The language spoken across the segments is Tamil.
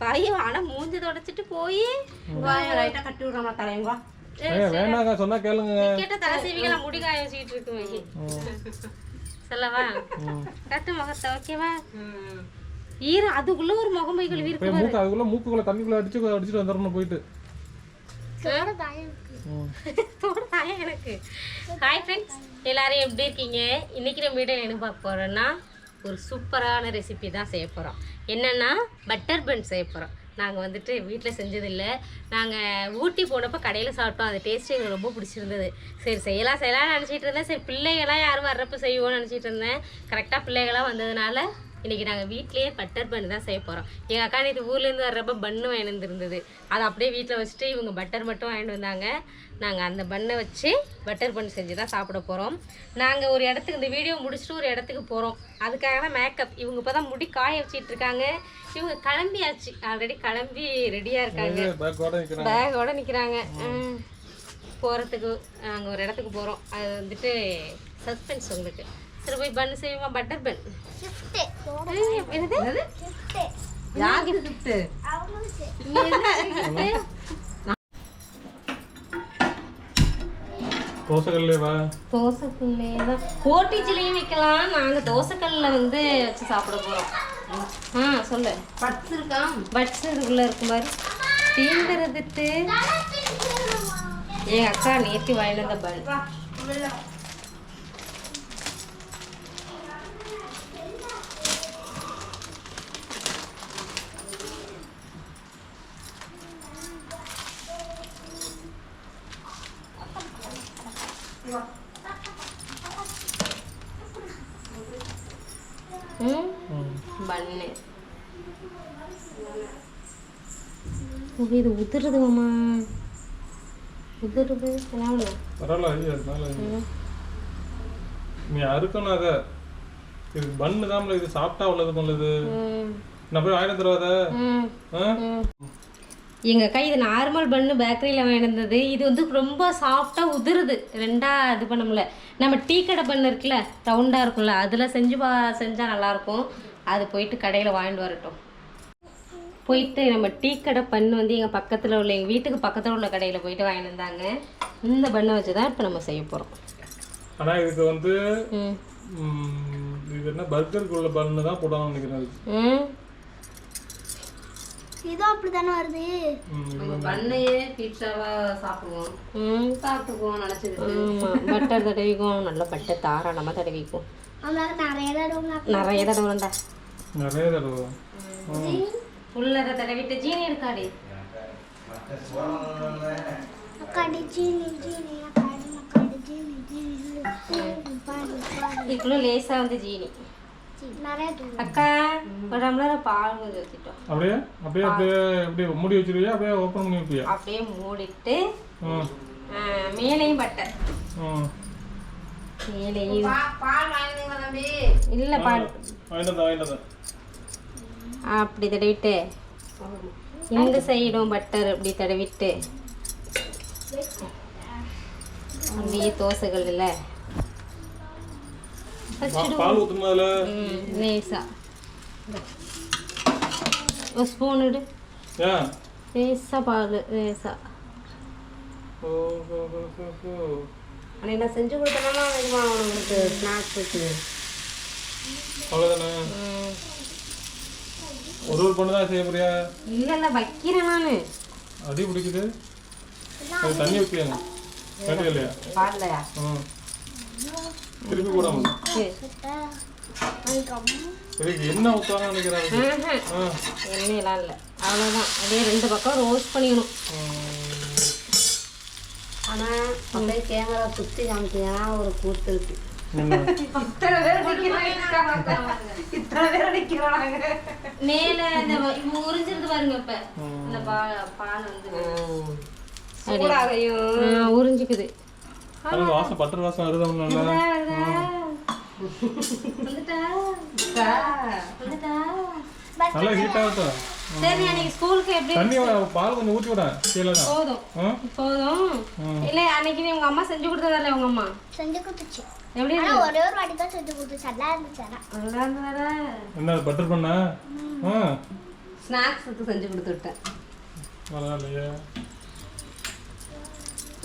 பையன் ஆனா மூஞ்சி தொடச்சிட்டு போய் லைட்டாக கட்டி விடுறோம்ல தலையங்கோ வேணாங்க சொன்னா கேளுங்க. கேட்ட தலை சீவிக்கலாம் முடி காய வச்சுக்கிட்டு இருக்கு மையி சொல்லவா? கட்டு முகத்தை ஓகேவா? ஈரம் அதுக்குள்ள ஒரு முகம் போய் கழுவி இருக்கு மூக்கு அதுக்குள்ள மூக்குக்குள்ள தண்ணிக்குள்ள அடிச்சு அடிச்சுட்டு வந்துடணும் போயிட்டு. தோடு தாயம் எனக்கு ஹாய் ஃப்ரெண்ட்ஸ் எல்லாரும் எப்படி இருக்கீங்க? இன்னைக்கு நம்ம வீடியோ என்ன பார்க்க போறோம்னா ஒரு சூப்பரான ரெசிபி தான் செய்ய போகிறோம் என்னென்னா பட்டர் பன் செய்ய போகிறோம் நாங்கள் வந்துட்டு வீட்டில் செஞ்சதில்லை. நாங்கள் ஊட்டி போனப்போ கடையில் சாப்பிட்டோம். அது டேஸ்ட் எங்களுக்கு ரொம்ப பிடிச்சிருந்தது. சரி செய்யலாம் செய்யலாம்னு நினச்சிட்டு இருந்தேன். சரி பிள்ளைகளாம் யாரும் வர்றப்போ செய்வோம்னு நினச்சிட்டு இருந்தேன். கரெக்டாக பிள்ளைகளாம் வந்ததுனால இன்றைக்கி நாங்கள் வீட்லேயே பட்டர் பன் தான் செய்ய போகிறோம் எங்கள் அக்கா நேற்று ஊர்லேருந்து வர்றப்ப பன்னு வாங்கிட்டு வந்துருந்தது அதை அப்படியே வீட்டில் வச்சுட்டு இவங்க பட்டர் மட்டும் வாங்கிட்டு வந்தாங்க. நாங்கள் அந்த பண்ணை வச்சு பட்டர் பன் செஞ்சு தான் சாப்பிட போகிறோம் நாங்கள் ஒரு இடத்துக்கு இந்த வீடியோ முடிச்சுட்டு ஒரு இடத்துக்கு போகிறோம் அதுக்காக தான் மேக்கப் இவங்க இப்போ தான் முடி காய வச்சிட்டு இருக்காங்க. இவங்க கிளம்பியாச்சு. ஆல்ரெடி கிளம்பி ரெடியாக இருக்காங்க. பேக்கோட நிற்கிறாங்க போகிறதுக்கு நாங்கள் ஒரு இடத்துக்கு போகிறோம் அது வந்துட்டு சஸ்பென்ஸ் உங்களுக்கு. சரி போய் பண்ணு செய்வோமா? பட்டர் பன் என்னது? யாருக்கு கிஃப்ட்டு தோசைகள்லேவா தோசைக்கல்லே தான் ஓட்டிச்சிலையும் வைக்கலாம். நாங்கள் தோசைக்கல்லில் வந்து வச்சு சாப்பிட போகிறோம் ஆ சொல்லு. பட்ஸ் இருக்கா? பட்ஸ் இதுக்குள்ளே இருக்கும் மாதிரி தீந்துறதுட்டு என் அக்கா நேற்று வாங்கிட்டு வந்த பன் ம் ம். பண்ணு. ஓ, இது உதிருது மாமா. உதிருது? பரவாயில்ல நீ அறுக்கணும் அதை இது பண்ணு தான் இது சாப்பிட்டா உள்ளது ம், நான் போய் வாங்கிட்டு தருவாத ம், ஆ? ம். எங்க அக்கா இது நார்மல் பண்ணு பேக்கரியில் வாங்கினது இது வந்து ரொம்ப சாஃப்டாக உதிருது. ரெண்டா இது பண்ண முடியல. நம்ம டீ கடை பண்ணு இருக்குல்ல ரவுண்டாக இருக்கும்ல அதில் செஞ்சு பா செஞ்சால் நல்லாயிருக்கும். அது போயிட்டு கடையில் வாங்கிட்டு வரட்டும். போயிட்டு நம்ம டீ கடை பண்ணு வந்து எங்கள் பக்கத்தில் உள்ள எங்கள் வீட்டுக்கு பக்கத்தில் உள்ள கடையில் போயிட்டு வாங்கிட்டு வந்தாங்க. இந்த பண்ணை வச்சு தான் இப்போ நம்ம செய்ய போகிறோம் ஆனா இதுக்கு வந்து இது என்ன பர்கருக்கு உள்ள பண்ணு தான் போடணும்னு நினைக்கிறேன். இதுவும் அப்படித்தானே வருது? நம்ம பண்ணையே பீட்சாவாக சாப்பிடுவோம். ம். சாப்பிட்டுக்குவோம் நினச்சிது ஆமாம் பட்டர் தடவிக்கும் நல்லா பட்டர் தாராளமாக தடவிக்கும் அதனால நிறைய தடவை நிறைய தடவைண்டா நிறைய தடவை. உள்ளத தடவிட்டு ஜீனி இருக்காடி. அக்காடி ஜீனி ஜீனி அக்காடி அக்காடி ஜீனி ஜீனி. இதுக்குள்ள லேசா வந்து ஜீனி. அக்கா ஒரு டம்ளர் பால் கொஞ்சம் அப்படியே? அப்படியே அப்படியே அப்படியே மூடி வச்சிருவியா? அப்படியே ஓப்பன் பண்ணி வைப்பியா? அப்படியே மூடிட்டு ம் ஆ, மேலேயும் பட்டர் மேலேயும். பால் வாங்கினீங்களா தம்பி? இல்லை பால். அப்படி தடவிட்டு இந்த சைடும் பட்டர் அப்படி தடவிட்டு அப்படியே தோசைகள் இல்லை. பால் ஊற்றணும் அதில்? லேசா. ஒரு ஸ்பூன் ஏன் லேசா பால் லேசா. ஆனால் என்ன செஞ்சு கொடுத்தனா இதுமா உங்களுக்கு ஸ்நாக்ஸ் வச்சு அவ்வளோதானே ம். ஒரு ஒரு பொண்ணு தான் செய்ய போறியா? இல்லை இல்லை வைக்கிறேன் நான். அடி பிடிக்குது. தண்ணி வைக்கலையா தண்ணி இல்லையா? பாடலையா ம். திருப்பி போடாம. இதுக்கு என்ன ஊற்றுவாங்கன்னு நினைக்கிறாங்க எண்ணெயெல்லாம் இல்லை. அவ்வளோதான் அப்படியே ரெண்டு பக்கம் ரோஸ்ட் பண்ணிக்கணும். ஆனால் அப்படியே கேமரா சுற்றி காமிச்சீங்கன்னா ஒரு கூத்து இருக்கு. மேலே உறிஞ்சிருந்து பாருங்க இப்போ. இந்த பால் பால் வந்து. உறிஞ்சிக்குது. அது வாசம் பட்டர் வாசம் வருது நல்லா வந்துட்டா. வந்துட்டா. நல்லா ஹீட் ஆகட்டும் சரி அன்னைக்கு ஸ்கூலுக்கு எப்படி தண்ணி வ- பால் கொஞ்சம் ஊற்றி விட கீழே தான். போதும். போதும். இல்லை அன்னைக்கு நீ உங்க அம்மா செஞ்சு கொடுத்ததில்ல உங்க அம்மா? செஞ்சு கொடுத்துச்சு. எப்படி ஒரே ஒரு வாட்டி தான் செஞ்சு கொடுத்துச்சு. நல்லா இருந்துச்சு ஆனா. நல்லா இருந்ததா என்ன பட்டர் பண்ணா? செஞ்சு கொடுத்து விட்டேன். பரவாயில்லையே.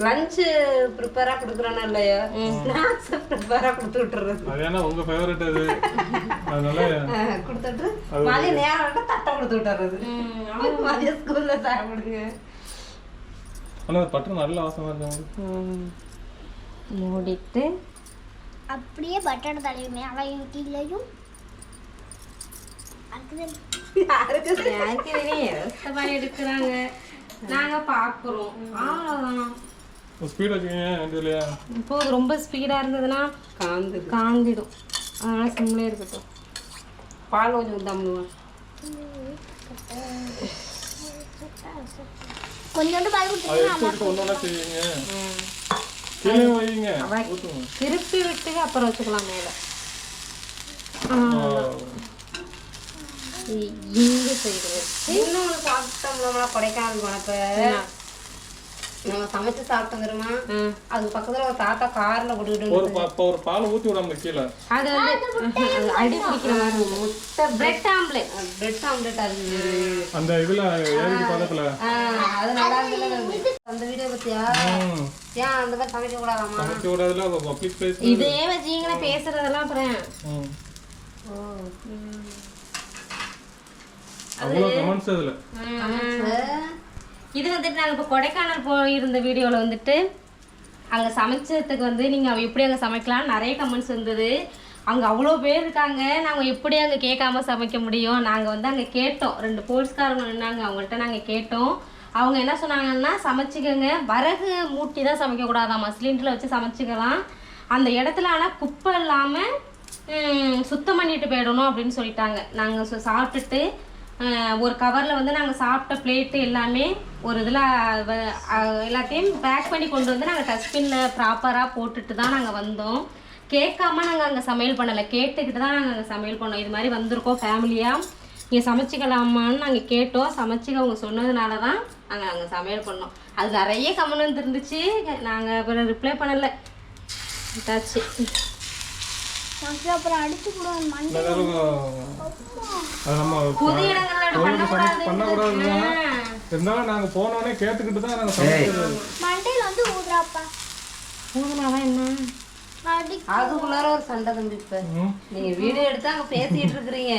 லஞ்சு ப்ரிப்பேராக கொடுக்குறோன்னா இல்லையா? ஸ்நாக்ஸ் ப்ரிப்பேராக கொடுத்து விட்டுறது. அது ஏன்னா உங்க ஃபேவரட் அது? அதனால கொடுத்துட்டு மதிய நேரம் தட்டை கொடுத்து விட்டுறது. மதிய ஸ்கூல்ல சாப்பிடுங்க ஆனா பட்டர் நல்ல வாசமா இருக்கு மூடிட்டு. அப்படியே பட்டர் தடவி மேலையும் கீழையும் தெரியும்? எத்தனை எடுக்கிறாங்க. நாங்க பாக்குறோம். அவ்வளவுதான். ஸ்பீட் வச்சுக்கீங்க இதுலையா இப்போ ரொம்ப ஸ்பீடா இருந்ததுன்னா காந்து காந்திடும். அதனால சிம்லே இருக்கட்டும். பால் கொஞ்சம் கொஞ்சோண்டு பால் ஊற்றுங்க திருப்பி விட்டு அப்புறம் வச்சுக்கலாம் மேல. இந்த சைடு இன்னொன்று சாப்பிட்டோம்னா கொடைக்கானல் போனப்ப நம்ம சமைச்சு சாப்பிட்டோம் தெரியுமா அது பக்கத்துல ஒரு தாத்தா கார்ல கூட்டிட்டு ஒரு பா- இப்போ ஒரு பால் ஊற்றி விடாம கீழே. அது வந்து அது அடி பிடிக்கிற மாதிரி முட்டை பிரெட் ஆம்லேட் பிரெட் ஆம்லெட் அது. அந்த இதுல ஏரிக்கு பக்கத்துல. அது நல்லா இருந்தது. அந்த வீடியோ பத்தியா? ம். ஏன் அந்த மாதிரி சமைக்க கூடாதாமா சமைக்க விடாதுல பப்ளிக் பிளேஸ் இதே வச்சீங்கன்னா பேசுறதெல்லாம் அப்புறம். ம். அவ்வளோ கமெண்ட்ஸ் அதுல இது வந்துட்டு நாங்கள் இப்போ கொடைக்கானல் போயிருந்த வீடியோவில் வந்துட்டு அங்கே சமைச்சதுக்கு வந்து நீங்கள் எப்படி அங்கே சமைக்கலாம் நிறைய கமெண்ட்ஸ் இருந்தது அங்கே அவ்வளோ பேர் இருக்காங்க. நாங்கள் எப்படி அங்கே கேட்காம சமைக்க முடியும்? நாங்கள் வந்து அங்கே கேட்டோம். ரெண்டு போலீஸ்காரங்க நின்னாங்க. அவங்கள்ட்ட நாங்கள் கேட்டோம். அவங்க என்ன சொன்னாங்கன்னா சமைச்சிக்கோங்க. வரகு மூட்டி தான் சமைக்கக்கூடாதாம்மா. சிலிண்டரில் வச்சு சமைச்சிக்கலாம். அந்த இடத்துல ஆனால் குப்பை இல்லாமல் சுத்தம் பண்ணிட்டு போயிடணும் அப்படின்னு சொல்லிட்டாங்க. நாங்கள் சாப்பிட்டுட்டு ஒரு கவரில் வந்து நாங்கள் சாப்பிட்ட பிளேட்டு எல்லாமே ஒரு இதில் எல்லாத்தையும் பேக் பண்ணி கொண்டு வந்து நாங்கள் டஸ்ட்பினில் ப்ராப்பராக போட்டுட்டு தான் நாங்கள் வந்தோம். கேட்காம நாங்கள் அங்கே சமையல் பண்ணலை. கேட்டுக்கிட்டு தான் நாங்கள் அங்கே சமையல் பண்ணோம். இது மாதிரி வந்திருக்கோம் ஃபேமிலியாக நீங்கள் சமைச்சிக்கலாமான்னு நாங்கள் கேட்டோம். சமைச்சிக்க அவங்க சொன்னதுனால தான் நாங்கள் அங்கே சமையல் பண்ணோம். அது நிறைய கமெண்ட் வந்துருந்துச்சு நாங்கள் அப்புறம் ரிப்ளை பண்ணலை. விட்டாச்சு அப்புறம் அடிச்சு கூட அது நம்ம புது இடங்கள்ல இப்படி தொழில் பண்ணக்கூடாது பண்ணக்கூடாதுதான் இருந்தாலும் நாங்க போனோடனே கேட்டுக்கிட்டு தான் நாங்க சமைக்கிறது. மண்டையில வந்து ஊதுறாப்பா. ஊதுனாதான் என்ன? அதுக்குள்ளார ஒரு சண்டை தம்பி இப்ப ம். நீங்க வீடியோ எடுத்து அங்க பேசிட்டு இருக்கிறீங்க.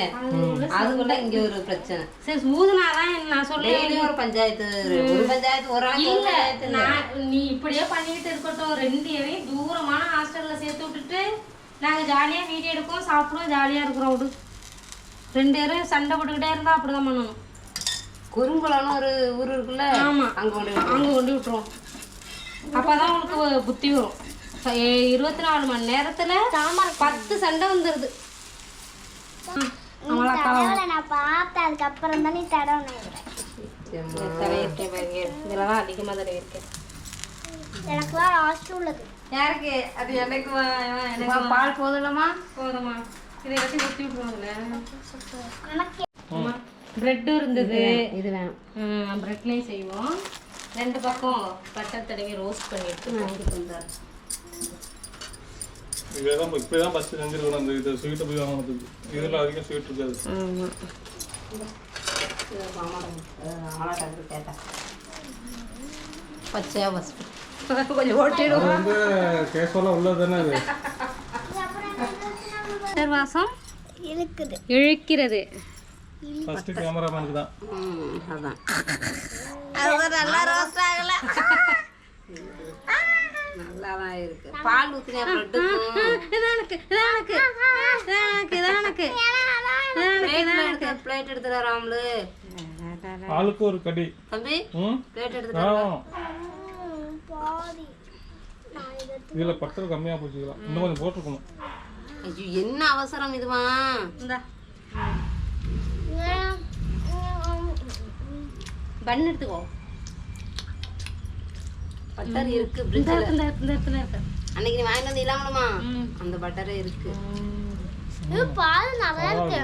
அதுக்குள்ள இங்க ஒரு பிரச்சனை. சரி ஊதுனாதான் நான் சொல்றேன். ஒரு பஞ்சாயத்து ஒரு பஞ்சாயத்து ஒரு இல்ல நான் நீ இப்படியே பண்ணிட்டு இருக்கட்டும். ரெண்டு பேரையும் தூரமான ஹாஸ்டல்ல சேர்த்து விட்டுட்டு நாங்க ஜாலியா வீடியோ எடுப்போம் சாப்பிடுவோம் ஜாலியா இருக்கிறோம் விடு ரெண்டு பேரும் சண்டை போட்டுக்கிட்டே இருந்தா அப்படிதான் பண்ணணும். குறுங்குளம்னு ஒரு ஊர் இருக்குல்ல ஆமா. அங்க கொண்டு போய் அங்க கொண்டு விட்டுருவோம். அப்பதான் உனக்கு புத்தி வரும். இருபத்தி நாலு மணி நேரத்துல பத்து சண்டை வந்துருது. தடவை நான் பார்த்தேன் அதுக்கப்புறம் தான் நீ தடவை இதெல்லாம் அதிகமா தடவிருக்கேன் எனக்குலாம் லாஸ்ட் உள்ளது. யாருக்கு? அது எனக்கு எனக்கு பால் போதுலமா போதுமா இதை வச்சு குத்தி விட்டுருவாங்களே எனக்கு பிரெட் இருந்தது. இது வேணும். பிரெட்லேயும் செய்வோம். ரெண்டு பக்கம் பட்டர் தடவி ரோஸ்ட் பண்ணி எடுத்துக்கோம் இதேதான் இப்படிதான் ஃபர்ஸ்ட் செஞ்சிருக்கணும் அந்த இது ஸ்வீட்டை போய் வாங்கினதுக்கு இதுல அதிகம் ஸ்வீட் இருக்காது. கேட்டேன். பச்சையா ஃபஸ்ட்டு கொஞ்சம் ஓட்டிடும் வந்து கேஸ்வெல்லாம் உள்ளது தானே அது. பட்டர் வாசம்? இருக்குது இழுக்கிறது. ஃபர்ஸ்ட் கேமராமேனுக்கு தான். அதான். அது நல்லா ரோஸ்ட் ஆகல நல்லா தான் இருக்கு பால் ஊற்றினா ப்ரெட்டுக்கும் இதானுக்கு இதானுக்கு இதானுக்கு இதானுக்கு பிளேட் வராமலு ஆளுக்கு ஒரு கடி. தம்பி பிளேட் இதுல பட்டர் கம்மியா போச்சுக்கலாம் இன்னும் கொஞ்சம் போட்டிருக்கணும். ஐயோ என்ன அவசரம் இதுவா? இந்தா பன் எடுத்துக்கோ. பட்டர் இருக்கு இருக்கு அன்னைக்கு நீ வாங்கிட்டு வந்து இல்லாமலுமா. அந்த பட்டரே இருக்கு. பால் நல்லா இருக்கு.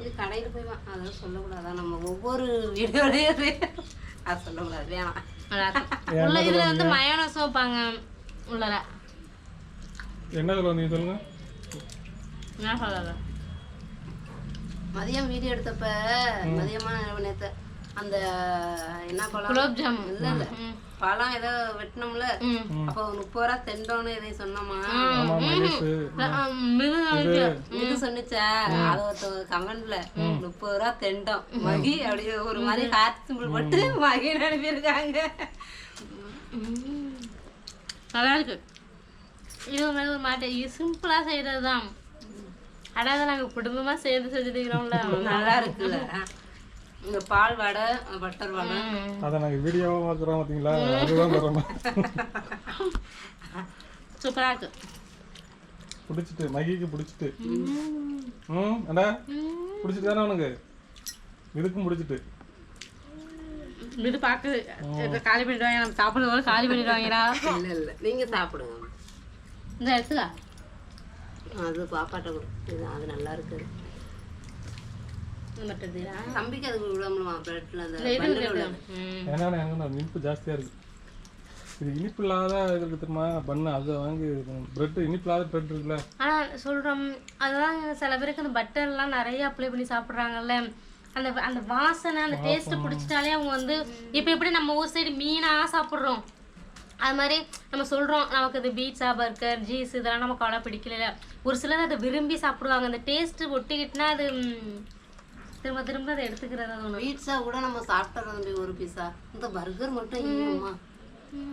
இது கடையில் போய் வா. அதெல்லாம் சொல்லக்கூடாதா? நம்ம ஒவ்வொரு வீடியோலையும் அது சொல்லக்கூடாது வேணாம். நல்லா இருக்கும் உள்ள இதுல வந்து மயோனஸ் வைப்பாங்க உள்ளல என்ன சொல்லுங்க? சொல்லல மதியம் வீடியோ எடுத்தப்ப மதியமா நேத்து அந்த என்ன பழம் குலோப் ஜாம். இல்ல இல்ல. பழம் ஏதோ வெட்டினோம்ல அப்போ முப்பது ரூபா தெண்டோன்னு எதையும் சொன்னோமா? இது சொன்னுச்சா? அது ஒருத்தவங்க கமெண்ட்ல முப்பது ரூபா தெண்டம். மகி அப்படியே ஒரு மாதிரி ஹார்ட் சிம்பிள் போட்டு மகின்னு அனுப்பியிருக்காங்க. நல்லா இருக்கு. இது ஒரு மாதிரி ஒரு மாட்டு இது சிம்பிளா செய்யறது தான் அதாவது நாங்க குடும்பமா சேர்ந்து செஞ்சுட்டுக்கிறோம்ல நல்லா இருக்குல்ல. இந்த பால் வடை பட்டர் வடை. அதை நாங்கள் வீடியோவாக பார்க்குறோம் பார்த்தீங்களா? அதுதான் தரணும் சூப்பரா இருக்கு. பிடிச்சிட்டு மகிக்கு பிடிச்சிட்டு. ம் அடா பிடிச்சிட்டு தானே உனக்கு? இதுக்கும் பிடிச்சிட்டு. இது பாக்குது. இதை காலி பண்ணிடுவாங்க. நம்ம சாப்பிடுறது காலி பண்ணிடுவாங்கடா. இல்ல இல்ல. நீங்க சாப்பிடுங்க. இந்த எடுத்துக்கா அது பாப்பாட்ட அது நல்லா இருக்கு. இது மட்டும் எடுத்துக்கிறா தம்பிக்கு அது விடாமலுமா பிரெட்ல அந்த இந்த இது பன்னுல இருக்கு. உள்ள ம். ஏன்னா எங்கன்னா இனிப்பு ஜாஸ்தியாக இருக்கு. இது இனிப்பு இல்லாத இது இருக்கு தெரியுமா? பண்ணு அதை வாங்கி பிரெட் இனிப்பு இல்லாத பிரெட் இருக்குல்ல. ஆனா சொல்றோம் அதான் சில பேருக்கு அந்த பட்டர்லாம் நிறைய அப்ளை பண்ணி சாப்பிடுறாங்கல்ல. அந்த அந்த வாசனை அந்த டேஸ்ட் பிடிச்சிட்டாலே அவங்க வந்து இப்போ எப்படி நம்ம ஊர் சைடு மீனா சாப்பிட்றோம். அது மாதிரி நம்ம சொல்றோம் நமக்கு இது பீட்சா பர்கர் ஜீஸ் இதெல்லாம் நமக்கு அவ்வளோ பிடிக்கல ஒரு சிலர் அதை விரும்பி சாப்பிடுவாங்க. அந்த டேஸ்ட் ஒட்டிக்கிட்டுனா அது திரும்ப திரும்ப அதை எடுத்துக்கிறதா தோணும். பீட்சா கூட நம்ம சாப்பிட்டுறோம் தம்பி ஒரு பீஸா இந்த பர்கர் மட்டும் இல்லையம்மா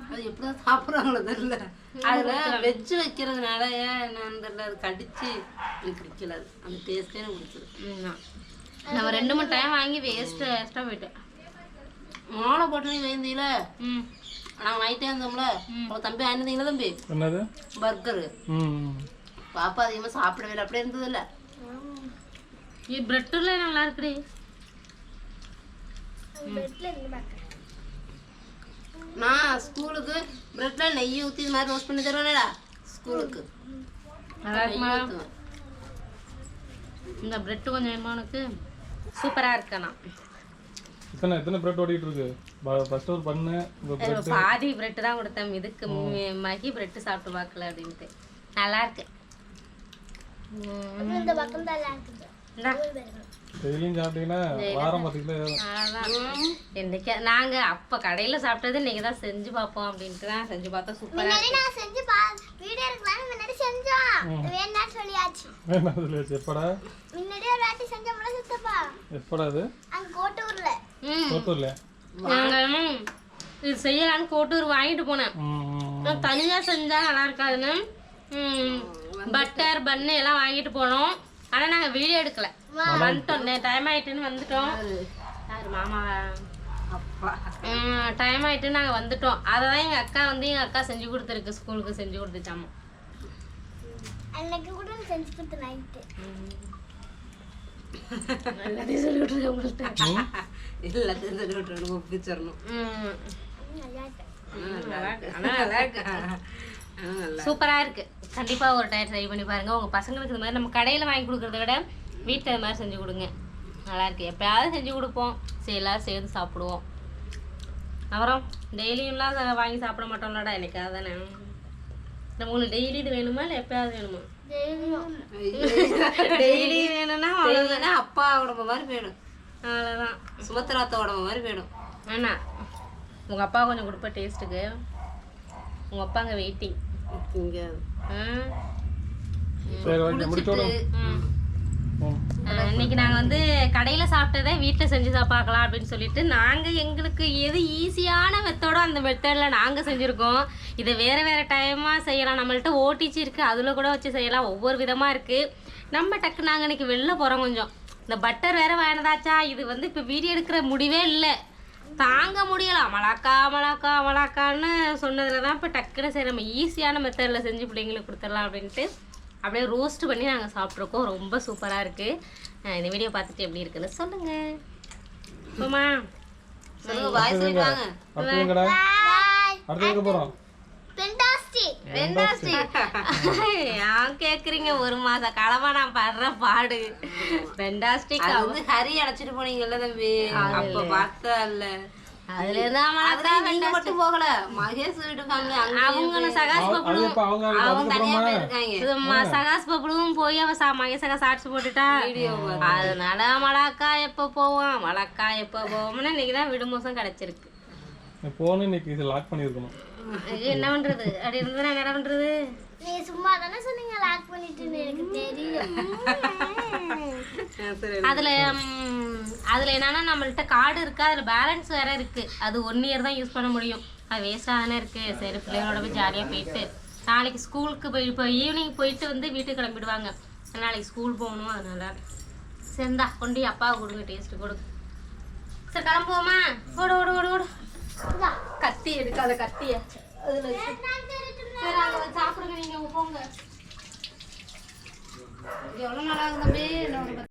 அது எப்படிதான் சாப்பிட்றாங்களோ தெரியல. அதுல வெஜ் வைக்கிறதுனால ஏன் என்னன்னு தெரியல. அது கடிச்சு எனக்கு பிடிக்கல அது. அந்த டேஸ்டே எனக்கு பிடிச்சது ம். நம்ம ரெண்டு மூணு டைம் வாங்கி வேஸ்ட் வேஸ்ட்டாக போயிட்டேன். மாலை போட்டு நீ வைந்தீல ம் நாங்கள் நைட்டே இருந்தோம்ல உங்க தம்பி ஆயிருந்தீங்களா தம்பி? என்னது? பர்கரு ம் பாப்பா அதிகமாக சாப்பிடவே இல்லை. அப்படியே இருந்தது இல்ல. இது பிரெட்டுல நல்லா இருக்குடி. நான் ஸ்கூலுக்கு பிரெட்ல நெய் ஊற்றி இது மாதிரி ரோஸ்ட் பண்ணி தருவேன்டா ஸ்கூலுக்கு. இந்த பிரெட்டு கொஞ்சம் வேணுமா உனக்கு? சூப்பரா இருக்கண்ணா இத்தனை எத்தனை பிரெட் ஓடிட்டு இருக்கு ஃபர்ஸ்ட் ஒரு பண்ணு பாதி பிரெட் தான் கொடுத்தேன். இதுக்கு மகி பிரெட் சாப்பிட்டு பார்க்கல அப்படின்ட்டு. நல்லா இருக்கு. இந்த பக்கம் தான். டெய்லியும் சாப்பிட்டீங்கன்னா வாரம். என்னைக்கு நாங்க அப்ப கடையில சாப்பிட்டது இன்னைக்கு தான் செஞ்சு பார்ப்போம் அப்படின்ட்டு தான் செஞ்சு பார்த்தா சூப்பரா முன்னாடி நான் செஞ்சு பா வீடியோ எடுக்கலாம்னு முன்னாடி செஞ்சோம். வேண்டாம்னு சொல்லியாச்சு. என்ன சொல்லியாச்சு. எப்படா? முன்னாடி ஒரு வாட்டி செஞ்சோம்ல சித்தப்பா. எப்படா அது? அங்க கோட்டூர்ல. ம். தோத்தூர்ல நாங்க ம், இது செய்யலான்னு கோட்டூர் வாங்கிட்டு போனேன். ம் ம். நான் தனியா செஞ்சா நல்லா இருக்காதுன்னு. பட்டர் பன்னு எல்லாம் வாங்கிட்டு போனோம். ஆனா நாங்க வீடியோ எடுக்கல. வந்துட்டோம். டைம் ஆயிட்டுன்னு வந்துட்டோம். யாரு? மாமா அப்பா. டைம் ஆயிட்டு நாங்க வந்துட்டோம். அதை தான் எங்க அக்கா வந்து எங்க அக்கா செஞ்சு கொடுத்துருக்கு. ஸ்கூலுக்கு செஞ்சு கொடுத்துச்சாமா. அன்னைக்கு கூட செஞ்சு கொடுத்த நைட்டு எல்லாத்தையும் சொல்லி விட்டுருக்கேன் உங்கள்கிட்ட எல்லாத்தையும் சொல்லி விட்டுறணும் ஒப்பிச்சிடணும் ம். நல்லா இருக்கு நல்லா இருக்கு. ஆனா நல்லா இருக்கு சூப்பரா இருக்கு. கண்டிப்பா ஒரு டைம் ட்ரை பண்ணி பாருங்க. உங்க பசங்களுக்கு இந்த மாதிரி நம்ம கடையில வாங்கி கொடுக்கறத விட வீட்டில் இது மாதிரி செஞ்சு கொடுங்க. நல்லா இருக்கு. எப்பயாவது செஞ்சு கொடுப்போம். சரி எல்லாரும் சேர்ந்து சாப்பிடுவோம். அப்புறம் டெய்லியும்லாம் வாங்கி சாப்பிட மாட்டோம்லடா என்னைக்காவது தானே. நம்ம உங்களுக்கு டெய்லி இது வேணுமா இல்லை எப்பயாவது வேணுமா? டெய்லி வேணும்னா டெய்லினா அப்பா உடம்பு மாதிரி வேணும் அவ்வளோதான் சுமத்ராத்த உடம்பு மாதிரி வேணும். அண்ணா உங்கள் அப்பா கொஞ்சம் கொடுப்ப டேஸ்ட்டுக்கு உங்கள் அப்பா அங்கே வெயிட்டிங் இன்னைக்கு நாங்கள் வந்து கடையில் சாப்பிட்டதை வீட்டில் செஞ்சு பார்க்கலாம் அப்படின்னு சொல்லிட்டு நாங்கள் எங்களுக்கு எது ஈஸியான மெத்தடோ அந்த மெத்தடில் நாங்கள் செஞ்சுருக்கோம். இதை வேறு வேறு டைமாக செய்யலாம். நம்மள்ட்ட ஓடிச்சு இருக்குது அதில் கூட வச்சு செய்யலாம். ஒவ்வொரு விதமாக இருக்குது நம்ம டக்கு நாங்கள் இன்னைக்கு வெளில போகிறோம் கொஞ்சம். இந்த பட்டர் வேற வேணதாச்சா இது வந்து இப்போ வீடியோ எடுக்கிற முடிவே இல்லை. தாங்க முடியல. மலாக்கா மலாக்கா மலாக்கான்னு சொன்னதில் தான் இப்போ டக்குன்னு சரி நம்ம ஈஸியான மெத்தடில் செஞ்சு பிள்ளைங்களுக்கு கொடுத்துடலாம் அப்படின்ட்டு அப்படியே ரோஸ்ட் பண்ணி நாங்கள் சாப்பிட்ருக்கோம் ரொம்ப சூப்பராக இருக்குது இந்த வீடியோ பார்த்துட்டு எப்படி இருக்குன்னு சொல்லுங்கள் போமா சொல்லுங்க பாய் சொல்லிட்டு வாங்க. அடுத்து எங்க போறோம்? ஏன் கேட்குறீங்க ஒரு மாத காலமாக நான் படுற பாடு. பெண்டாஸ்டிக் அது வந்து ஹரி அழைச்சிட்டு போனீங்கல்ல தம்பி. அப்ப பார்த்தா இல்ல மகேஷ் போய் அவ சா மகேசகா சாட்சி போட்டுட்டா. அதனால மலாக்கா எப்போ போவோம் மலாக்கா எப்போ போவோம்னு இன்னைக்கு தான் விடுமோசம் கிடைச்சிருக்கு. போன இன்னைக்கு இது லாக் பண்ணியிருக்கணும். இது என்ன பண்றது? அப்படி இருந்ததுன்னா என்ன பண்றது? நீ சும்மா தானே சொன்னீங்க லாக் பண்ணிட்டு எனக்கு தெரியும். அதுல அதுல என்னன்னா நம்மள்ட்ட கார்டு இருக்கு அதுல பேலன்ஸ் வேற இருக்கு. அது ஒன் இயர் தான் யூஸ் பண்ண முடியும். அது வேஸ்டா தானே இருக்கு. சரி பிள்ளைங்களோட போய் ஜாலியா போயிட்டு நாளைக்கு ஸ்கூலுக்கு போய் இப்போ ஈவினிங் போயிட்டு வந்து வீட்டுக்கு கிளம்பிடுவாங்க. நாளைக்கு ஸ்கூல் போகணும் அதனால. சரிந்தா கொண்டு அப்பாவை கொடுங்க டேஸ்ட் கொடு சரி கிளம்புவோமா? ஓடு ஓடு ஓடு ஓடு. கத்தி எடுக்காத கத்திய அதுல சரி அங்க சாப்பிடுங்க நீங்க போங்க எவ்வளவு நாளாகுது தம்பி?